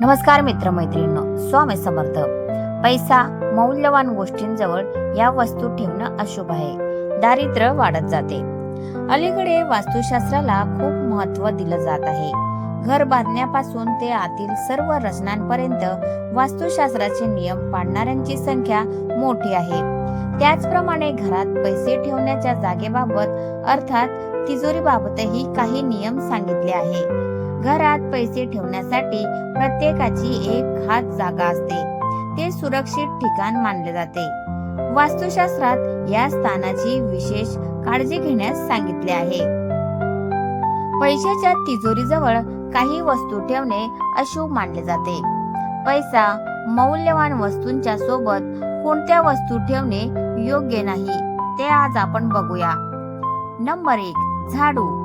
नमस्कार मित्रमैत्रिणींनो स्वामी समर्थ. पैसा मौल्यवान गोष्टींजवळ या वस्तू ठेवणं अशुभ आहे. दारिद्र्य वाढत जाते. अलीकडे वास्तुशास्त्राला खूप महत्त्व दिलं जात आहे. घर बांधण्यापासून ते आतील सर्व रचनांपर्यंत वास्तुशास्त्राचे नियम पाळणाऱ्यांची संख्या मोठी आहे. त्याचप्रमाणे घरात पैसे ठेवण्याच्या जागेबाबत अर्थात तिजोरीबाबतही काही नियम सांगितले आहे. घरात पैसे ठेवण्यासाठी प्रत्येकाची एक खास जागा असते. ते सुरक्षित ठिकाण मानले जाते. वास्तुशास्त्रात या स्थानाची विशेष काळजी घेण्यास सांगितले आहे. पैशाच्या तिजोरीजवळ काही वस्तू ठेवणे अशुभ मानले जाते. पैसा मौल्यवान वस्तूंच्या सोबत कोणत्या वस्तू ठेवणे योग्य नाही ते आज आपण बघूया. नंबर एक झाडू.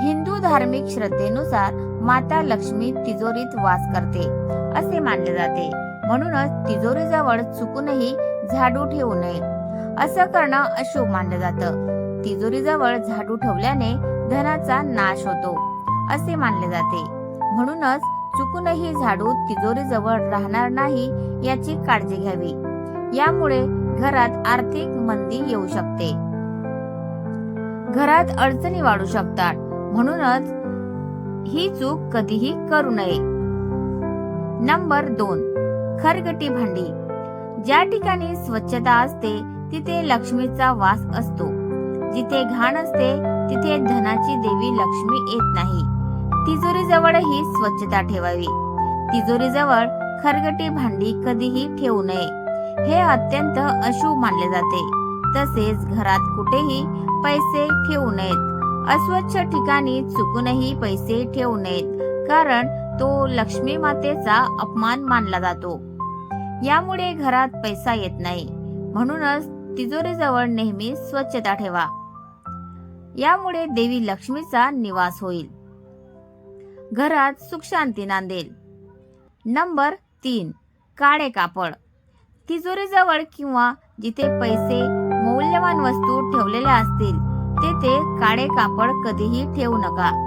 हिंदू धार्मिक श्रद्धेनुसार माता लक्ष्मी तिजोरीत वास करते असे मानले जाते. म्हणूनच तिजोरीजवळ चुकूनही झाडू ठेवू नये. असं करणं अशुभ मानलं जातं. तिजोरीजवळ झाडू ठेवल्याने धनाचा नाश होतो असे मानले जाते. म्हणूनच चुकूनही झाडू तिजोरीजवळ राहणार नाही याची काळजी घ्यावी. यामुळे घरात आर्थिक मंदी येऊ शकते. घरात अडचणी वाढू शकतात. म्हणूनच ही चूक कधीही करू नये. नंबर दोन खरगटी भांडी. ज्या ठिकाणी स्वच्छता असते तिथे लक्ष्मीचा वास असतो. जिथे घाण असते तिथे धनाची देवी लक्ष्मी येत नाही. तिजोरीजवळही स्वच्छता ठेवावी. तिजोरीजवळ खरगटी भांडी कधीही ठेवू नये. हे अत्यंत अशुभ मानले जाते. तसेच घरात कुठेही पैसे ठेवू नयेत. अस्वच्छ ठिकाणी चुकूनही पैसे ठेवू नयेत कारण तो लक्ष्मी मातेचा अपमान मानला जातो. यामुळे घरात पैसा येत नाही. म्हणूनच तिजोरीजवळ नेहमी स्वच्छता ठेवा. यामुळे देवी लक्ष्मीचा निवास होईल. घरात सुख शांती नांदेल. नंबर तीन काळे कापड. तिजोरीजवळ किंवा जिथे पैसे मौल्यवान वस्तू ठेवलेल्या असतील तेथे काळे कापड कधीही ठेवू नका.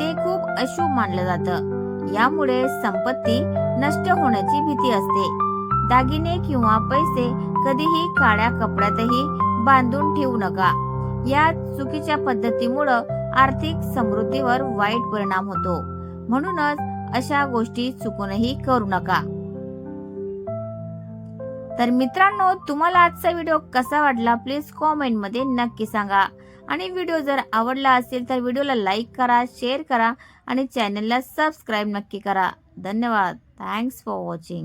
ते खूप अशुभ मानलं जातं. यामुळे संपत्ती नष्ट होण्याची भीती असते. दागिने किंवा पैसे कधीही काळ्या कपड्यातही बांधून ठेवू नका. या चुकीच्या पद्धतीमुळं आर्थिक समृद्धीवर वाईट परिणाम होतो. म्हणूनच अशा गोष्टी चुकूनही करू नका. तर मित्रांनो तुम्हाला आजचा व्हिडिओ कसा वाटला? प्लीज कॉमेंटमध्ये नक्की सांगा. आणि व्हिडिओ जर आवडला असेल तर व्हिडिओला लाईक करा शेअर करा आणि चॅनलला सबस्क्राईब नक्की करा. धन्यवाद. Thanks for watching